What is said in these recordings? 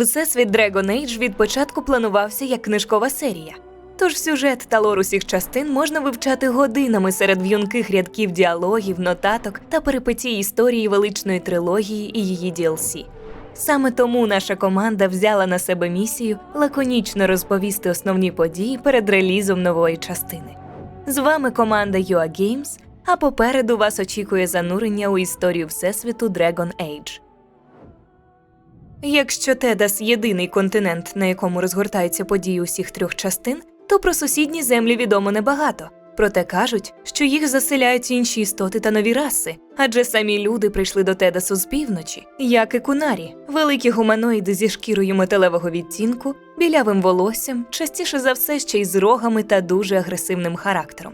Всесвіт Dragon Age від початку планувався як книжкова серія. Тож сюжет та лор усіх частин можна вивчати годинами серед в'юнких рядків діалогів, нотаток та перипетій історії величної трилогії і її DLC. Саме тому наша команда взяла на себе місію лаконічно розповісти основні події перед релізом нової частини. З вами команда UA Games, а попереду вас очікує занурення у історію Всесвіту Dragon Age. Якщо Тедас єдиний континент, на якому розгортаються події усіх трьох частин, то про сусідні землі відомо небагато. Проте кажуть, що їх заселяють інші істоти та нові раси, адже самі люди прийшли до Тедасу з півночі, як і кунарі, великі гуманоїди зі шкірою металевого відтінку, білявим волоссям, частіше за все ще й з рогами та дуже агресивним характером.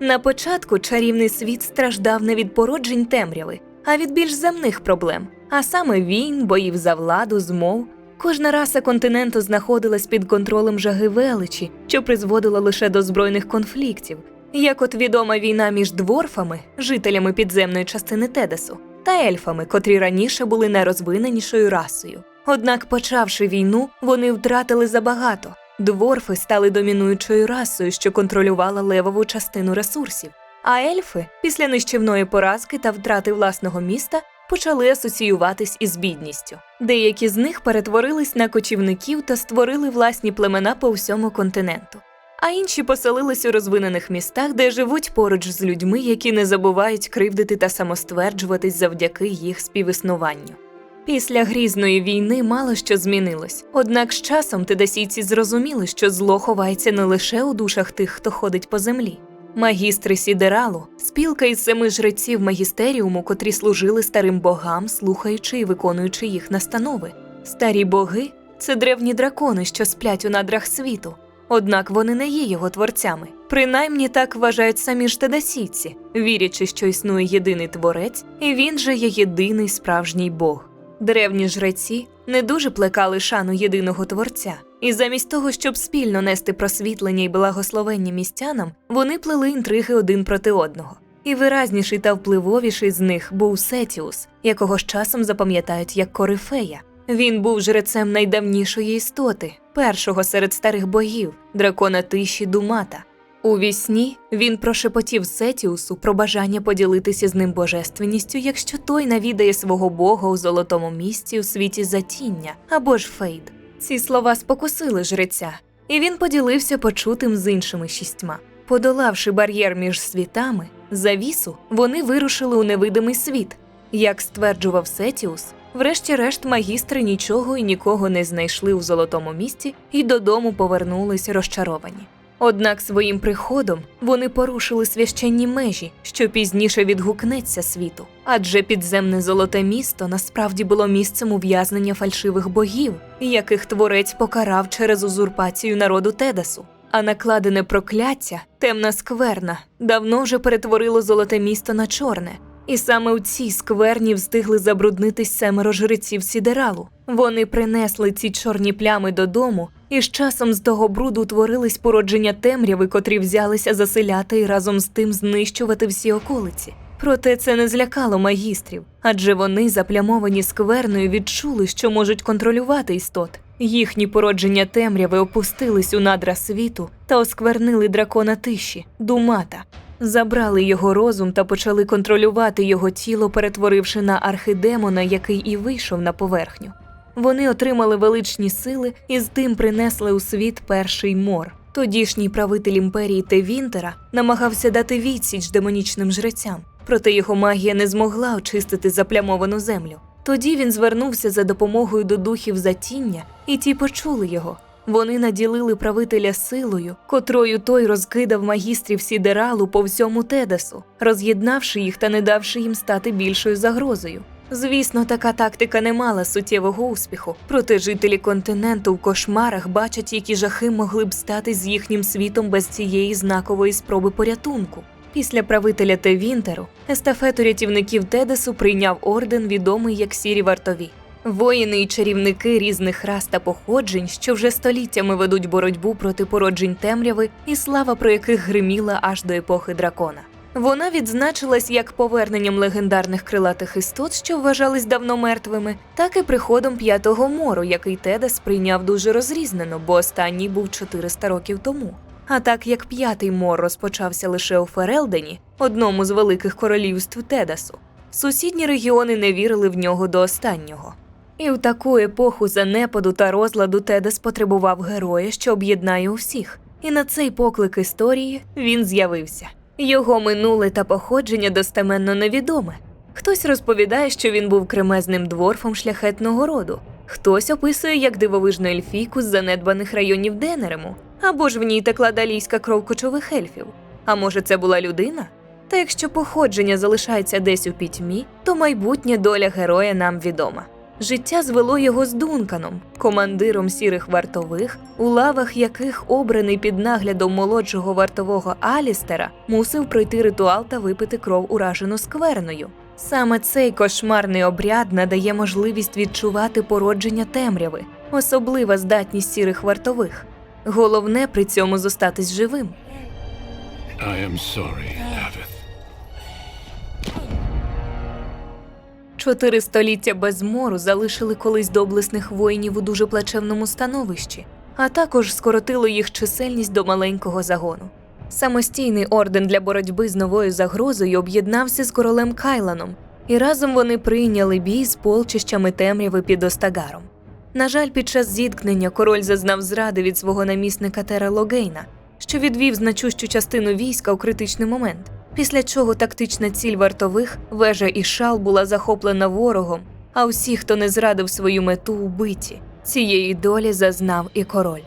На початку чарівний світ страждав не від породжень темряви, а від більш земних проблем, а саме війн, боїв за владу, змов. Кожна раса континенту знаходилась під контролем жаги величі, що призводило лише до збройних конфліктів, як от відома війна між дворфами, жителями підземної частини Тедесу, та ельфами, котрі раніше були найрозвиненішою расою. Однак, почавши війну, вони втратили забагато. Дворфи стали домінуючою расою, що контролювала левову частину ресурсів. А ельфи, після нищівної поразки та втрати власного міста, почали асоціюватись із бідністю. Деякі з них перетворились на кочівників та створили власні племена по всьому континенту. А інші поселились у розвинених містах, де живуть поруч з людьми, які не забувають кривдити та самостверджуватись завдяки їх співіснуванню. Після грізної війни мало що змінилось. Однак з часом тедесійці зрозуміли, що зло ховається не лише у душах тих, хто ходить по землі. Магістри Сідералу, спілка із семи жреців магістеріуму, котрі служили старим богам, слухаючи і виконуючи їх настанови. Старі боги це древні дракони, що сплять у надрах світу. Однак вони не є його творцями. Принаймні так вважають самі ж тедасійці, вірячи, що існує єдиний творець, і він же є єдиний справжній Бог. Древні жреці не дуже плекали шану єдиного творця, і замість того, щоб спільно нести просвітлення і благословення містянам, вони плели інтриги один проти одного. І виразніший та впливовіший з них був Сетіус, якого з часом запам'ятають як Корифея. Він був жрецем найдавнішої істоти, першого серед старих богів, дракона тиші Думата. У вісні він прошепотів Сетіусу про бажання поділитися з ним божественністю, якщо той навідає свого бога у золотому місці у світі затіння або ж фейд. Ці слова спокусили жреця, і він поділився почутим з іншими шістьма. Подолавши бар'єр між світами, завісу, вони вирушили у невидимий світ. Як стверджував Сетіус, врешті-решт магістри нічого і нікого не знайшли у золотому місті і додому повернулись розчаровані. Однак своїм приходом вони порушили священні межі, що пізніше відгукнеться світу. Адже підземне золоте місто насправді було місцем ув'язнення фальшивих богів, яких творець покарав через узурпацію народу Тедасу. А накладене прокляття, темна скверна, давно вже перетворило золоте місто на чорне. І саме у цій скверні встигли забруднитись семеро жреців сідералу. Вони принесли ці чорні плями додому, і з часом з того бруду утворились породження темряви, котрі взялися заселяти і разом з тим знищувати всі околиці. Проте це не злякало магістрів, адже вони, заплямовані скверною, відчули, що можуть контролювати істот. Їхні породження темряви опустились у надра світу та осквернили дракона тиші, думата. Забрали його розум та почали контролювати його тіло, перетворивши на архидемона, який і вийшов на поверхню. Вони отримали величні сили і з тим принесли у світ перший мор. Тодішній правитель імперії Тевінтера намагався дати відсіч демонічним жрецям, проте його магія не змогла очистити заплямовану землю. Тоді він звернувся за допомогою до духів затіння, і ті почули його. Вони наділили правителя силою, котрою той розкидав магістрів сідералу по всьому Тедесу, роз'єднавши їх та не давши їм стати більшою загрозою. Звісно, така тактика не мала суттєвого успіху, проте жителі континенту в кошмарах бачать, які жахи могли б стати з їхнім світом без цієї знакової спроби порятунку. Після правителя Тевінтеру естафету рятівників Тедесу прийняв орден, відомий як сірі вартові. Воїни і чарівники різних рас та походжень, що вже століттями ведуть боротьбу проти породжень темряви, і слава про яких гриміла аж до епохи дракона. Вона відзначилась як поверненням легендарних крилатих істот, що вважались давно мертвими, так і приходом п'ятого мору, який Теда сприйняв дуже розрізнено, бо останній був 400 років тому. А так як п'ятий мор розпочався лише у Ферелдені, одному з великих королівств Тедасу, сусідні регіони не вірили в нього до останнього. І в таку епоху занепаду та розладу Тедас потребував героя, що об'єднає усіх. І на цей поклик історії він з'явився. Його минуле та походження достеменно невідоме. Хтось розповідає, що він був кремезним дворфом шляхетного роду, хтось описує як дивовижну ельфійку з занедбаних районів Денерему, або ж в ній текла далійська кров кочових ельфів. А може, це була людина? Та якщо походження залишається десь у пітьмі, то майбутня доля героя нам відома. Життя звело його з Дунканом, командиром сірих вартових, у лавах яких обраний під наглядом молодшого вартового Алістера мусив пройти ритуал та випити кров уражену скверною. Саме цей кошмарний обряд надає можливість відчувати породження темряви, особлива здатність сірих вартових. Головне при цьому зостатись живим. I am sorry, Avith. Чотири століття без мору залишили колись доблесних воїнів у дуже плачевному становищі, а також скоротило їх чисельність до маленького загону. Самостійний орден для боротьби з новою загрозою об'єднався з королем Кайланом, і разом вони прийняли бій з полчищами темряви під Остагаром. На жаль, під час зіткнення король зазнав зради від свого намісника Тера Логейна, що відвів значущу частину війська у критичний момент. Після чого тактична ціль вартових, вежа і шал була захоплена ворогом, а усі, хто не зрадив свою мету, убиті. Цієї долі зазнав і король.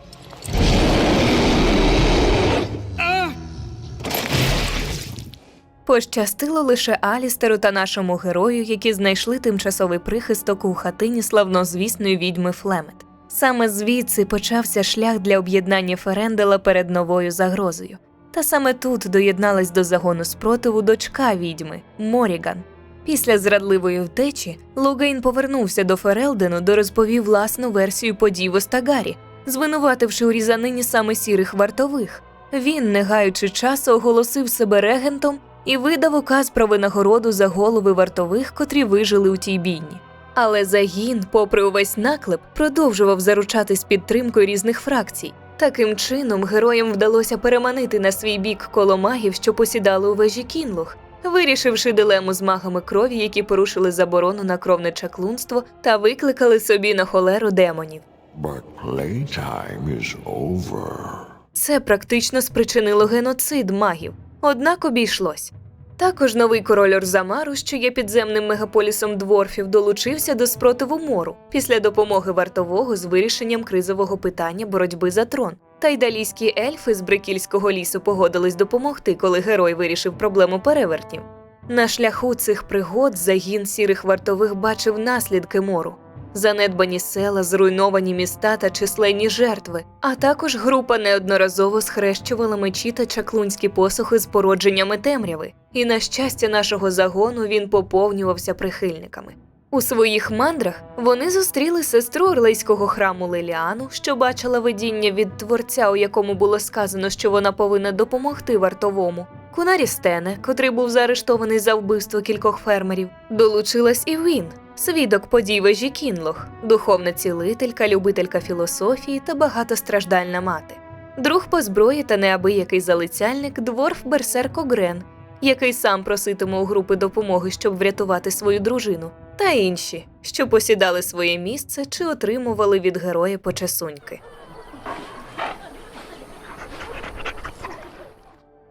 Пощастило лише Алістеру та нашому герою, які знайшли тимчасовий прихисток у хатині славнозвісної відьми Флемет. Саме звідси почався шлях для об'єднання Ферендела перед новою загрозою. Та саме тут доєдналась до загону спротиву дочка відьми Моріган. Після зрадливої втечі Лугейн повернувся до Ферелдену, де розповів власну версію подій в Остагарі, звинувативши у різанині саме сірих вартових. Він, не гаючи часу, оголосив себе регентом і видав указ про винагороду за голови вартових, котрі вижили у тій бійні. Але загін, попри увесь наклеп, продовжував заручатись підтримкою різних фракцій. Таким чином, героям вдалося переманити на свій бік коло магів, що посідали у вежі Кінлух, вирішивши дилему з магами крові, які порушили заборону на кровне чаклунство та викликали собі на холеру демонів. But playtime is over. Це практично спричинило геноцид магів, однак обійшлось. Також новий король Орзамару, що є підземним мегаполісом дворфів, долучився до спротиву мору після допомоги вартового з вирішенням кризового питання боротьби за трон. Та й далійські ельфи з Брикільського лісу погодились допомогти, коли герой вирішив проблему перевертнів. На шляху цих пригод загін сірих вартових бачив наслідки мору. Занедбані села, зруйновані міста та численні жертви, а також група неодноразово схрещувала мечі та чаклунські посухи з породженнями темряви, і на щастя нашого загону він поповнювався прихильниками. У своїх мандрах вони зустріли сестру орлейського храму Леліану, що бачила видіння від творця, у якому було сказано, що вона повинна допомогти вартовому. Кунарі Стене, котрий був заарештований за вбивство кількох фермерів, долучилась і він, свідок подій вежі Кінлох, духовна цілителька, любителька філософії та багатостраждальна мати. Друг по зброї та неабиякий залицяльник дворф Берсерко Грен, який сам проситиме у групи допомоги, щоб врятувати свою дружину, та інші, що посідали своє місце чи отримували від героя почесуньки.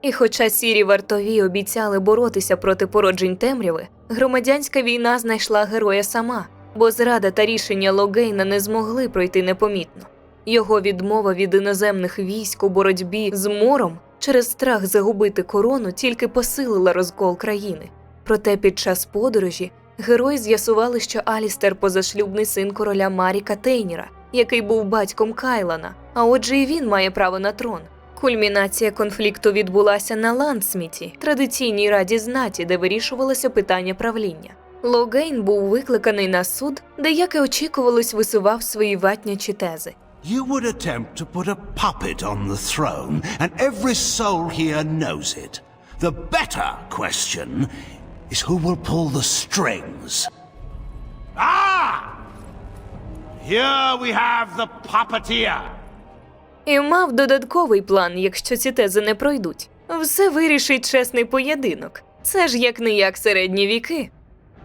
І хоча сірі вартові обіцяли боротися проти породжень темряви, громадянська війна знайшла героя сама, бо зрада та рішення Логейна не змогли пройти непомітно. Його відмова від іноземних військ у боротьбі з мором через страх загубити корону тільки посилила розкол країни. Проте під час подорожі герої з'ясували, що Алістер позашлюбний син короля Маріка Тейніра, який був батьком Кайлана, а отже, і він має право на трон. Кульмінація конфлікту відбулася на Ландсміті, традиційній раді знаті, де вирішувалося питання правління. Логейн був викликаний на суд, де, як і очікувалось, висував свої ватнячі тези. You would attempt to put a puppet on the throne, and every soul here knows it. The better question is who will pull the strings. Ah! Here we have the puppeteer. І мав додатковий план, якщо ці тези не пройдуть. Все вирішить чесний поєдинок. Це ж як не як середні віки.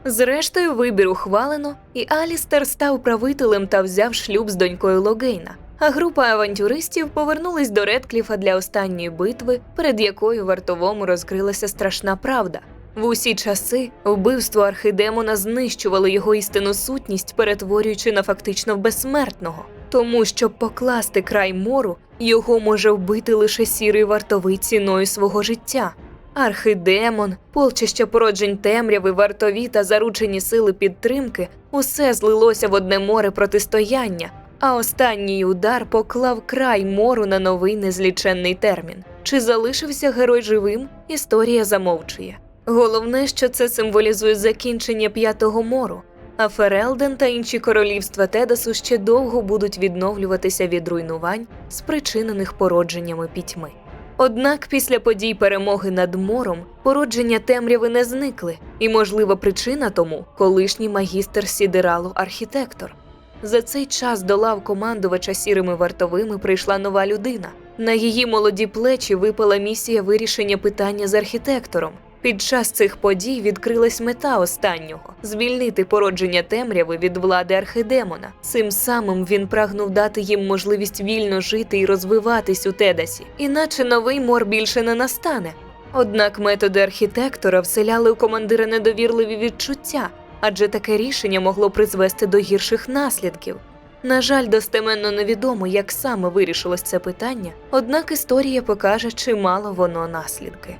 Зрештою, вибір ухвалено, і Алістер став правителем та взяв шлюб з донькою Логейна. А група авантюристів повернулись до Редкліфа для останньої битви, перед якою вартовому розкрилася страшна правда. В усі часи вбивство архидемона знищувало його істинну сутність, перетворюючи на фактично безсмертного. Тому, щоб покласти край мору, його може вбити лише сірий вартовий ціною свого життя. Архидемон, полчища породжень темряви, вартові та заручені сили підтримки усе злилося в одне море протистояння, а останній удар поклав край мору на новий незліченний термін. Чи залишився герой живим? Історія замовчує. Головне, що це символізує закінчення п'ятого мору, а Ферелден та інші королівства Тедасу ще довго будуть відновлюватися від руйнувань, спричинених породженнями пітьми. Однак після подій перемоги над мором породження темряви не зникли, і можлива причина тому колишній магістр Сідералу архітектор. За цей час до лав командувача сірими вартовими прийшла нова людина. На її молоді плечі випала місія вирішення питання з архітектором. Під час цих подій відкрилась мета останнього звільнити породження темряви від влади архидемона. Цим самим він прагнув дати їм можливість вільно жити і розвиватись у Тедасі, іначе новий мор більше не настане. Однак методи архітектора вселяли у командира недовірливі відчуття, адже таке рішення могло призвести до гірших наслідків. На жаль, достеменно невідомо, як саме вирішилось це питання, однак історія покаже, чи мало воно наслідки.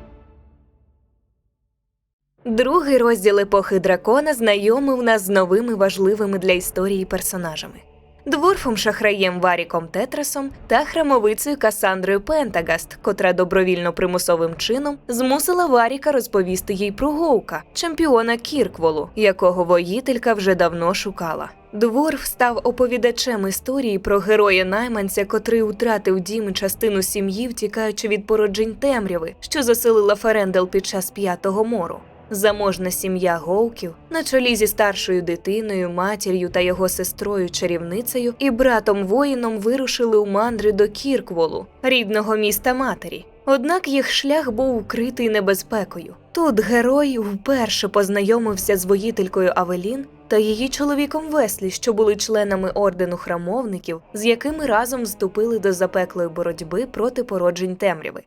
Другий розділ епохи дракона знайомив нас з новими важливими для історії персонажами. Дворфом шахраєм Варіком Тетрасом та храмовицею Касандрою Пентагаст, котра добровільно примусовим чином змусила Варіка розповісти їй про Гоука, чемпіона Кіркволу, якого воїтелька вже давно шукала. Дворф став оповідачем історії про героя найманця, котрий втратив дім і частину сім'ї, втікаючи від породжень темряви, що заселила Ферендел під час п'ятого мору. Заможна сім'я Гоуків на чолі зі старшою дитиною, матір'ю та його сестрою чарівницею і братом воїном вирушили у мандри до Кіркволу, рідного міста матері. Однак їх шлях був укритий небезпекою. Тут герой вперше познайомився з воїтелькою Авелін та її чоловіком Веслі, що були членами ордену храмовників, з якими разом вступили до запеклої боротьби проти породжень темряви.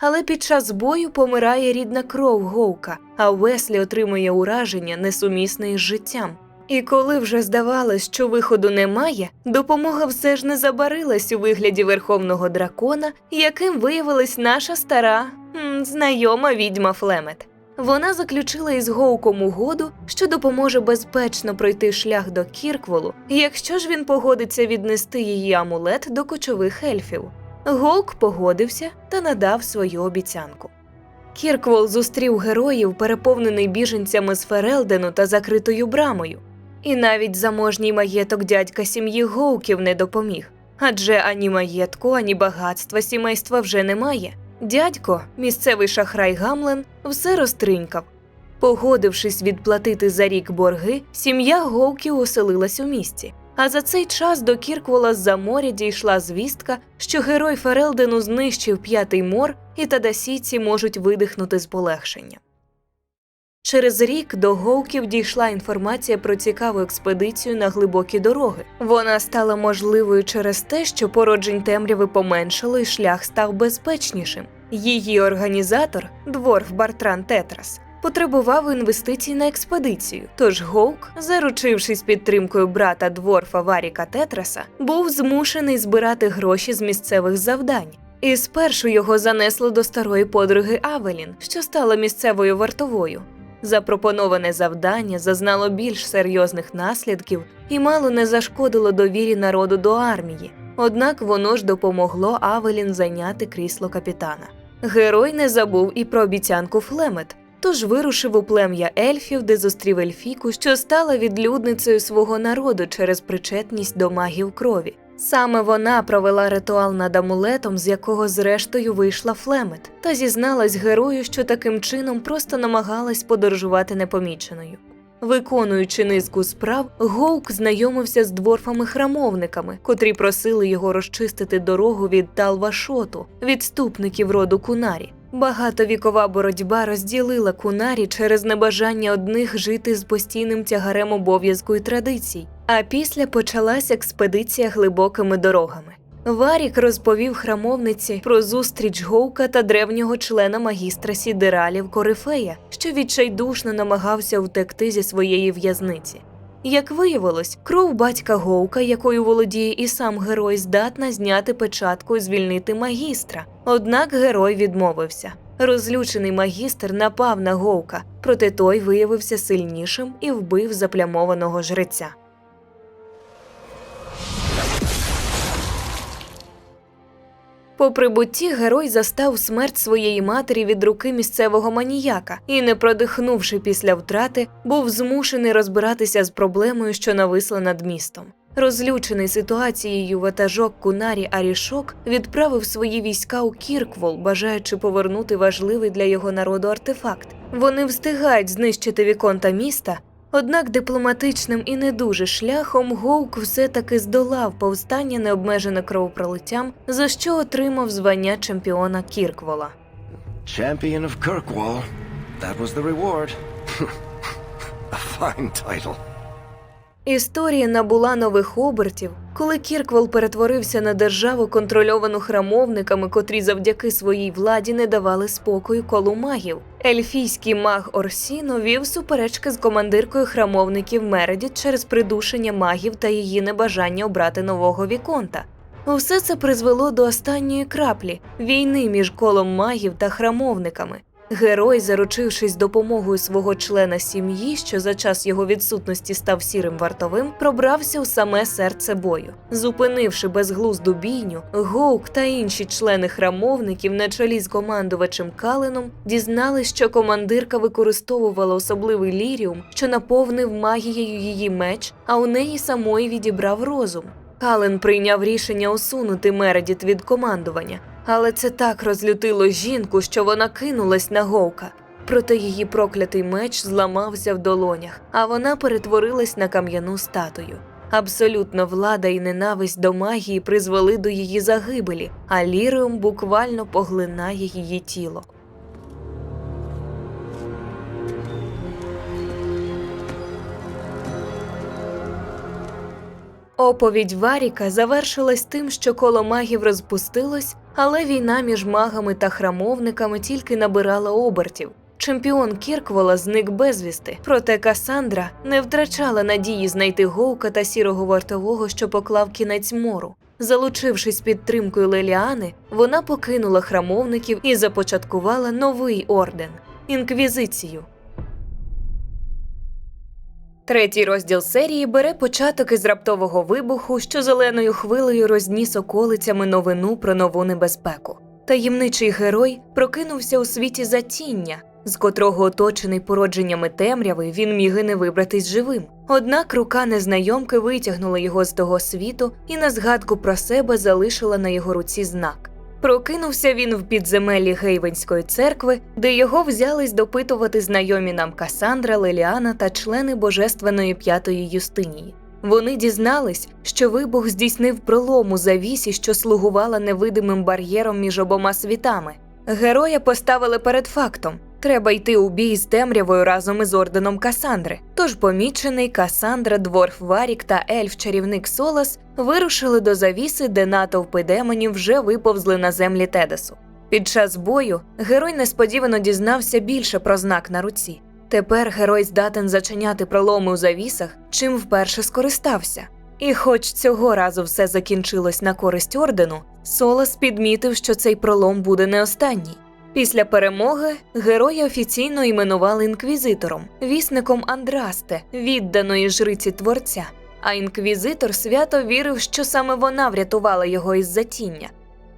Але під час бою помирає рідна кров Гоука, а Веслі отримує ураження, несумісне із життям. І коли вже здавалось, що виходу немає, допомога все ж не забарилась у вигляді верховного дракона, яким виявилась наша стара м, знайома відьма Флемет. Вона заключила із Гоуком угоду, що допоможе безпечно пройти шлях до Кіркволу, якщо ж він погодиться віднести її амулет до кочових ельфів. Гоук погодився та надав свою обіцянку. Кірквол зустрів героїв, переповнений біженцями з Ферелдену та закритою брамою. І навіть заможній маєток дядька сім'ї Гоуків не допоміг. Адже ані маєтку, ані багатства сімейства вже немає. Дядько, місцевий шахрай Гамлен, все розтринькав. Погодившись відплатити за рік борги, сім'я Гоуків оселилась у місті. А за цей час до Кірквола з-за моря дійшла звістка, що герой Ферелдену знищив п'ятий мор, і тадасійці можуть видихнути з полегшення. Через рік до Гоуків дійшла інформація про цікаву експедицію на глибокі дороги. Вона стала можливою через те, що породжень темряви поменшало і шлях став безпечнішим. Її організатор, дворф Бартран Тетрас, потребував інвестицій на експедицію. Тож Гоук, заручившись підтримкою брата дворфа Варіка Тетраса, був змушений збирати гроші з місцевих завдань. І спершу його занесло до старої подруги Авелін, що стала місцевою вартовою. Запропоноване завдання зазнало більш серйозних наслідків і мало не зашкодило довірі народу до армії. Однак воно ж допомогло Авелін зайняти крісло капітана. Герой не забув і про обіцянку Флемет, тож вирушив у плем'я ельфів, де зустрів ельфіку, що стала відлюдницею свого народу через причетність до магів крові. Саме вона провела ритуал над амулетом, з якого зрештою вийшла Флемет, та зізналась герою, що таким чином просто намагалась подорожувати непоміченою. Виконуючи низку справ, Гоук знайомився з дворфами-храмовниками, котрі просили його розчистити дорогу від Талвашоту, відступників роду Кунарі. Багатовікова боротьба розділила Кунарі через небажання одних жити з постійним тягарем обов'язку і традицій, а після почалась експедиція глибокими дорогами. Варік розповів храмовниці про зустріч Гоука та древнього члена магістра сідералів Корифея, що відчайдушно намагався втекти зі своєї в'язниці. Як виявилось, кров батька Гоука, якою володіє і сам герой, здатна зняти печатку і звільнити магістра. Однак герой відмовився. Розлючений магістр напав на Гоука, проте той виявився сильнішим і вбив заплямованого жреця. По прибутті герой застав смерть своєї матері від руки місцевого маніяка і, не продихнувши після втрати, був змушений розбиратися з проблемою, що нависла над містом. Розлючений ситуацією ватажок Кунарі Арішок відправив свої війська у Кірквол, бажаючи повернути важливий для його народу артефакт. Вони встигають знищити віконта міста, Однак дипломатичним і не дуже шляхом Гоук все-таки здолав повстання необмежене кровопролиттям, за що отримав звання чемпіона Кірквола. Champion of Kirkwall. That was the reward. A fine title. Історія набула нових обертів, коли Кірквол перетворився на державу, контрольовану храмовниками, котрі завдяки своїй владі не давали спокою колу магів. Ельфійський маг Орсіно вів суперечки з командиркою храмовників Мередіт через придушення магів та її небажання обрати нового віконта. Усе це призвело до останньої краплі війни між колом магів та храмовниками. Герой, заручившись допомогою свого члена сім'ї, що за час його відсутності став сірим вартовим, пробрався у саме серце бою. Зупинивши безглузду бійню, Гоук та інші члени храмовників на чолі з командувачем Каленом дізнались, що командирка використовувала особливий ліріум, що наповнив магією її меч, а у неї самої відібрав розум. Кален прийняв рішення усунути Мередіт від командування, але це так розлютило жінку, що вона кинулась на Гоука. Проте її проклятий меч зламався в долонях, а вона перетворилась на кам'яну статую. Абсолютно влада і ненависть до магії призвели до її загибелі, а ліріум буквально поглинає її тіло. Оповідь Варіка завершилась тим, що коло магів розпустилось, але війна між магами та храмовниками тільки набирала обертів. Чемпіон Кірквола зник безвісти, проте Касандра не втрачала надії знайти Гоука та сірого вартового, що поклав кінець мору. Залучившись підтримкою Леліани, вона покинула храмовників і започаткувала новий орден інквізицію. Третій розділ серії бере початок із раптового вибуху, що зеленою хвилею розніс околицями новину про нову небезпеку. Таємничий герой прокинувся у світі затіння, з котрого оточений породженнями темряви він міг і не вибратись живим. Однак рука незнайомки витягнула його з того світу і на згадку про себе залишила на його руці знак. Прокинувся він в підземеллі Гейвенської церкви, де його взялись допитувати знайомі нам Касандра, Леліана та члени Божественної п'ятої Юстинії. Вони дізнались, що вибух здійснив пролому завісі, що слугувала невидимим бар'єром між обома світами. Героя поставили перед фактом. Треба йти у бій з темрявою разом із орденом Касандри. Тож помічений Касандра, дворф Варік та ельф-чарівник Солас вирушили до завіси, де натовпи демонів вже виповзли на землі Тедесу. Під час бою герой несподівано дізнався більше про знак на руці. Тепер герой здатен зачиняти проломи у завісах, чим вперше скористався. І хоч цього разу все закінчилось на користь ордену, Солас підмітив, що цей пролом буде не останній. Після перемоги героя офіційно іменували інквізитором, вісником Андрасте, відданої жриці творця. А інквізитор свято вірив, що саме вона врятувала його із затіння.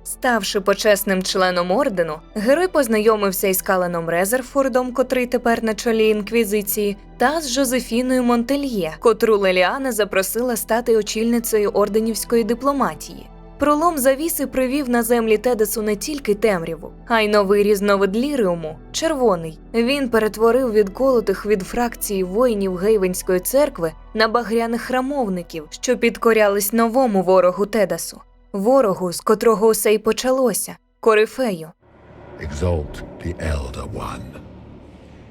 Ставши почесним членом ордену, герой познайомився із Каланом Резерфордом, котрий тепер на чолі інквізиції, та з Жозефіною Монтельє, котру Леліана запросила стати очільницею орденівської дипломатії. Пролом завіси привів на землі Тедесу не тільки темряву, а й новий різновид ліріуму червоний. Він перетворив відколотих від фракції воїнів Гейвенської церкви на багряних храмовників, що підкорялись новому ворогу Тедасу, ворогу, з котрого усе й почалося корифею. Exalt the Elder One.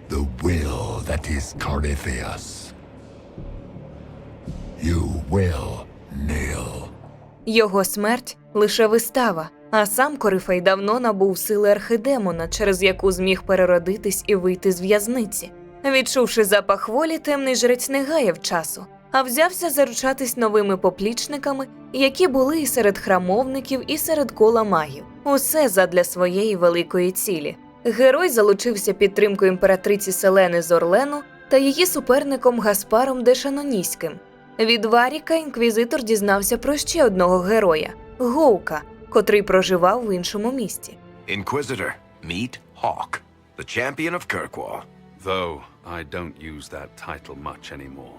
The will that is Corypheus. You will kneel. Його смерть лише вистава, а сам Корифей давно набув сили архидемона, через яку зміг переродитись і вийти з в'язниці. Відчувши запах волі, темний жрець не гаяв часу, а взявся заручатись новими поплічниками, які були і серед храмовників, і серед кола магів. Усе задля своєї великої цілі. Герой залучився підтримкою імператриці Селени з Орлену та її суперником Гаспаром Дешаноніським. Від Варіка інквізитор дізнався про ще одного героя Гоука, котрий проживав в іншому місті. Inquisitor, meet Hawk, the champion of Kirkwall. Though I don't use that title much anymore.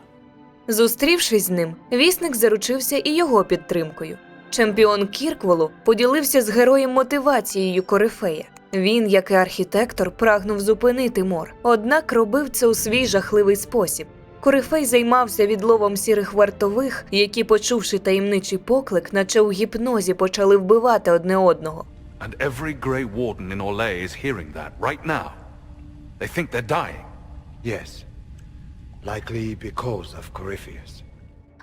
Зустрівшись з ним, вісник заручився і його підтримкою. Чемпіон Кіркволу поділився з героєм мотивацією Корифея. Він, як і архітектор, прагнув зупинити мор, однак робив це у свій жахливий спосіб. Корифей займався відловом сірих вартових, які, почувши таємничий поклик, наче у гіпнозі почали вбивати одне одного. And every Grey Warden in Orlais is hearing that right now. They think they're dying. Yes. Likely because of Corypheus.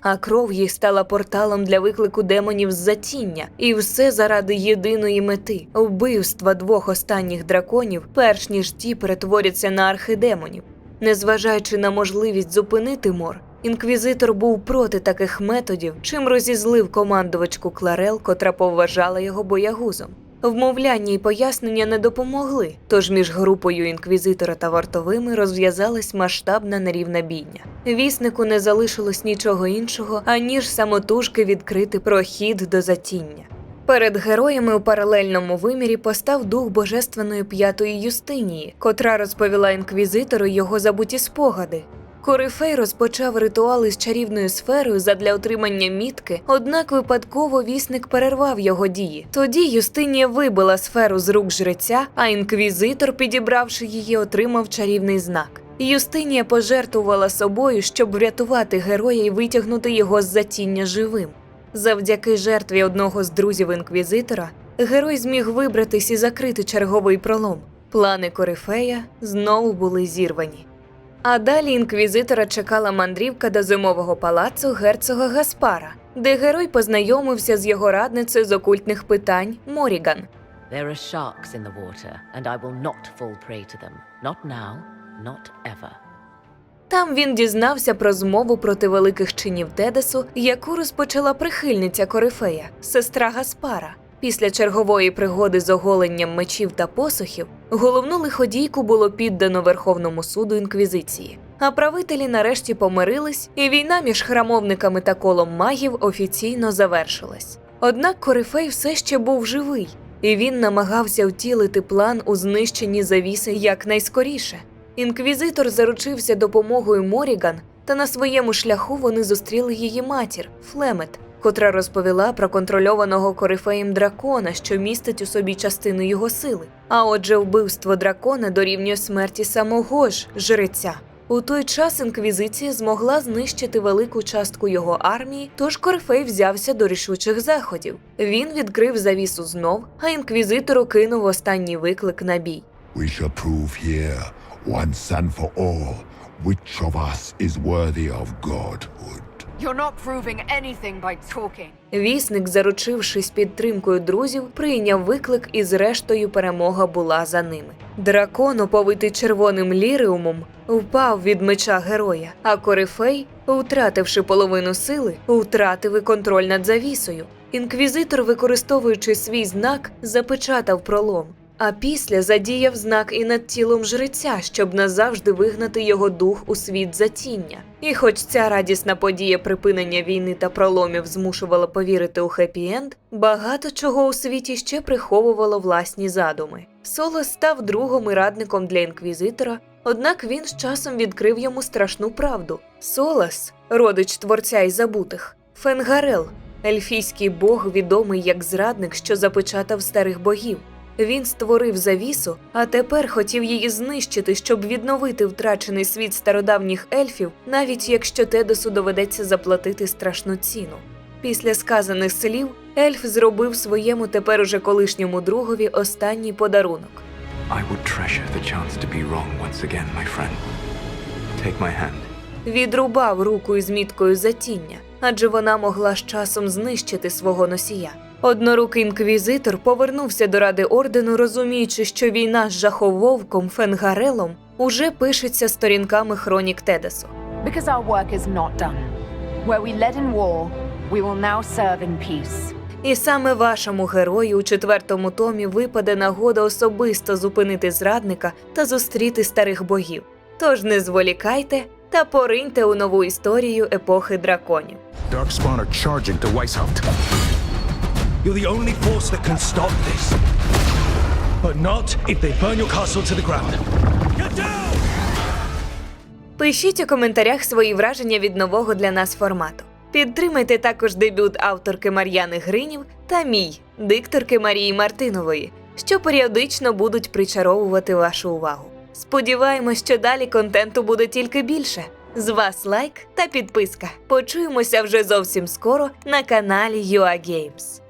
А кров їх стала порталом для виклику демонів з затіння, і все заради єдиної мети вбивства двох останніх драконів, перш ніж ті перетворяться на архидемонів. Незважаючи на можливість зупинити мор, інквізитор був проти таких методів, чим розізлив командувачку Кларел, котра поважала його боягузом. Вмовляння і пояснення не допомогли, тож між групою інквізитора та вартовими розв'язалась масштабна нерівна бійня. Віснику не залишилось нічого іншого, аніж самотужки відкрити прохід до затіння. Перед героями у паралельному вимірі постав дух божественної п'ятої Юстинії, котра розповіла інквізитору його забуті спогади. Корифей розпочав ритуал із чарівною сферою задля отримання мітки, однак випадково вісник перервав його дії. Тоді Юстинія вибила сферу з рук жреця, а інквізитор, підібравши її, отримав чарівний знак. Юстинія пожертвувала собою, щоб врятувати героя і витягнути його з затіння живим. Завдяки жертві одного з друзів інквізитора, герой зміг вибратись і закрити черговий пролом. Плани Корифея знову були зірвані. А далі інквізитора чекала мандрівка до зимового палацу герцога Гаспара, де герой познайомився з його радницею з окультних питань Моріган. There are sharks in the water, and I will not fall prey to them. Not now, not ever. Там він дізнався про змову проти великих чинів Тедесу, яку розпочала прихильниця Корифея, сестра Гаспара. Після чергової пригоди з оголенням мечів та посохів головну лиходійку було піддано Верховному суду інквізиції. А правителі нарешті помирились, і війна між храмовниками та колом магів офіційно завершилась. Однак Корифей все ще був живий, і він намагався втілити план у знищенні завіси якнайскоріше. Інквізитор заручився допомогою Моріган, та на своєму шляху вони зустріли її матір Флемет, котра розповіла про контрольованого корифеєм дракона, що містить у собі частину його сили. А отже, вбивство дракона дорівнює смерті самого ж жреця. У той час інквізиція змогла знищити велику частку його армії, тож Корифей взявся до рішучих заходів. Він відкрив завісу знов, а інквізитору кинув останній виклик на бій. We shall prove here, once and for all, which of us is worthy of godhood. You're not proving anything by talking. Вісник, заручившись підтримкою друзів, прийняв виклик, і зрештою перемога була за ними. Дракон, оповитий червоним ліріумом, впав від меча героя, а Корифей, втративши половину сили, втратив і контроль над завісою. Інквізитор, використовуючи свій знак, запечатав пролом. А після задіяв знак і над тілом жреця, щоб назавжди вигнати його дух у світ затіння. І хоч ця радісна подія припинення війни та проломів змушувала повірити у хеппі-енд, багато чого у світі ще приховувало власні задуми. Солос став другом і радником для інквізитора, однак він з часом відкрив йому страшну правду. Солос, родич творця й забутих, Фенгарел, ельфійський бог, відомий як зрадник, що запечатав старих богів. Він створив завісу, а тепер хотів її знищити, щоб відновити втрачений світ стародавніх ельфів, навіть якщо Тедесу доведеться заплатити страшну ціну. Після сказаних слів ельф зробив своєму тепер уже колишньому другові останній подарунок. I would treasure the chance to be wrong once again, my friend. Take my hand. Відрубав руку із міткою затіння, адже вона могла з часом знищити свого носія. Однорукий інквізитор повернувся до ради ордену, розуміючи, що війна з жахововком Фенгарелом уже пишеться сторінками хронік Тедесу. Because our work is not done. Where we led in war, we will now serve in peace. І саме вашому герою у четвертому томі випаде нагода особисто зупинити зрадника та зустріти старих богів. Тож не зволікайте та пориньте у нову історію епохи драконів. Darkspawn are charging to Weishaupt. You're the only force that can stop this. But not if they burn your castle to the ground. Get down! Пишіть у коментарях свої враження від нового для нас формату. Підтримайте також дебют авторки Мар'яни Гринів та мій дикторки Марії Мартинової, що періодично будуть причаровувати вашу увагу. Сподіваємось, що далі контенту буде тільки більше. З вас лайк та підписка. Почуємося вже зовсім скоро на каналі UA Games.